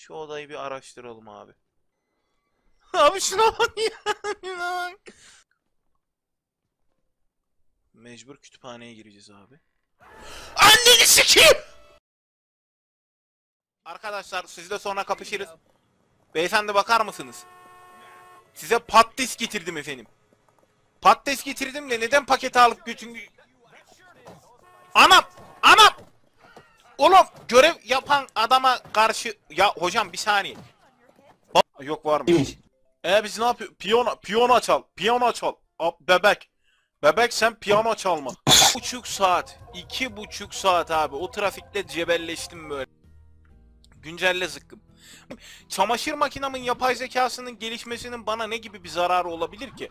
Şu odayı bir araştıralım abi. Abi şuna bak ya. Mecbur kütüphaneye gireceğiz abi. Anneni sikeyim! Arkadaşlar sizle sonra kapışırız. Beyefendi bakar mısınız? Size patates getirdim efendim. Patates getirdim de neden paketi alıp götün... Anam! Oğlum görev yapan adama karşı... Ya hocam bir saniye. Ba- Yok var mı? E biz ne yapıyor? Piyano, piyano çal. Piyano çal. A- bebek. Bebek sen piyano çalma. Buçuk saat. iki buçuk saat abi. O trafikte cebelleştim böyle. Güncelle zıkkım. Çamaşır makinamın yapay zekasının gelişmesinin bana ne gibi bir zararı olabilir ki?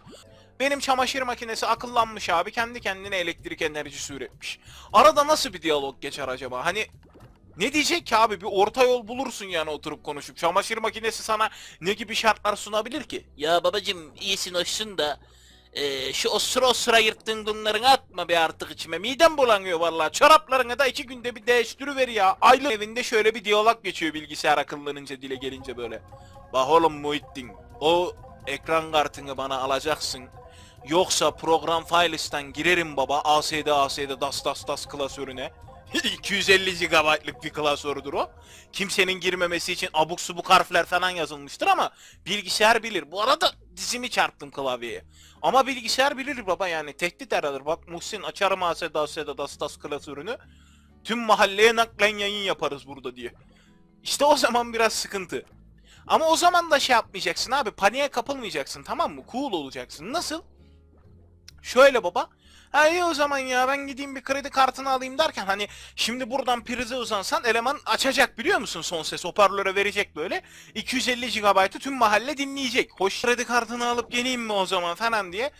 Benim çamaşır makinesi akıllanmış abi. Kendi kendine elektrik enerjisi üretmiş. Arada nasıl bir diyalog geçer acaba? Hani ne diyecek ki abi? Bir orta yol bulursun yani oturup konuşup. Çamaşır makinesi sana ne gibi şartlar sunabilir ki? Ya babacım iyisin hoşsun da eee, şu osura osura yırttığın bunlarını atma be artık içime. Midem bulanıyor vallahi. Çoraplarını da iki günde bir değiştiriver ya. Aylık evinde şöyle bir diyalog geçiyor bilgisayar akıllanınca dile gelince böyle. Bak oğlum Muhittin. O ekran kartını bana alacaksın. Yoksa program files'ten girerim baba. ASD ASD das das das klasörüne. 250 GB'lık bir klasördür o. Kimsenin girmemesi için abuk subuk harfler falan yazılmıştır ama bilgisayar bilir. Bu arada dizimi çarptım klavyeye. Ama bilgisayar bilir baba yani tehdit aradır. Bak Muhsin açarım ASD ASD das das klasörünü. Tüm mahalleye naklen yayın yaparız burada diye. İşte o zaman biraz sıkıntı. Ama o zaman da şey yapmayacaksın abi. Paniğe kapılmayacaksın tamam mı? Cool olacaksın. Nasıl? Şöyle baba. Ha iyi o zaman ya ben gideyim bir kredi kartını alayım derken hani şimdi buradan prize uzansan eleman açacak biliyor musun son ses hoparlöre verecek böyle 250 GB'ı tüm mahalle dinleyecek. Hoş kredi kartını alıp geleyim mi o zaman falan diye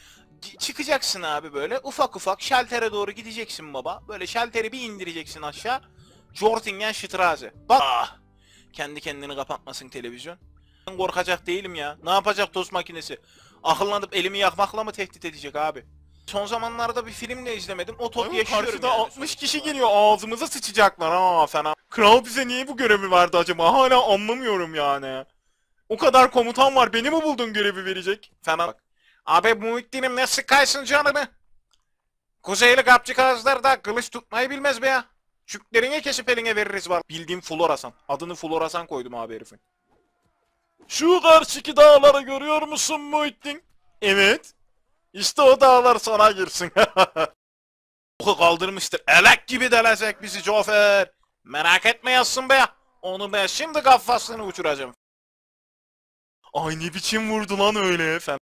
çıkacaksın abi böyle ufak ufak şaltere doğru gideceksin baba. Böyle şalteri bir indireceksin aşağı. Jortingen Straße. Bak. Ah! Kendi kendini kapatmasın televizyon. Ben korkacak değilim ya. Ne yapacak tost makinesi? Akıllanıp elimi yakmakla mı tehdit edecek abi? Son zamanlarda bir film de izlemedim. O top yaşıyorum Karşıda yani. 60 kişi geliyor ağzımıza sıçacaklar ha fena. Kral bize niye bu görevi verdi acaba? Hala anlamıyorum yani. O kadar komutan var beni mi buldun görevi verecek? Fena bak. Abi Muhittin'im ne sıkaysın canımı? Kuzeyli kapçı kazlar da kılıç tutmayı bilmez be ya. Çüklerini kesip eline veririz var. Bildiğim Florasan. Adını Florasan koydum abi herifin. Şu karşıki dağları görüyor musun Muhittin? Evet. İşte o dağlar sana girsin. Oku kaldırmıştır. Elek gibi delecek bizi Jofer. Merak etme yazsın be. Onu ben şimdi kafasını uçuracağım. Ay ne biçim vurdu lan öyle fena.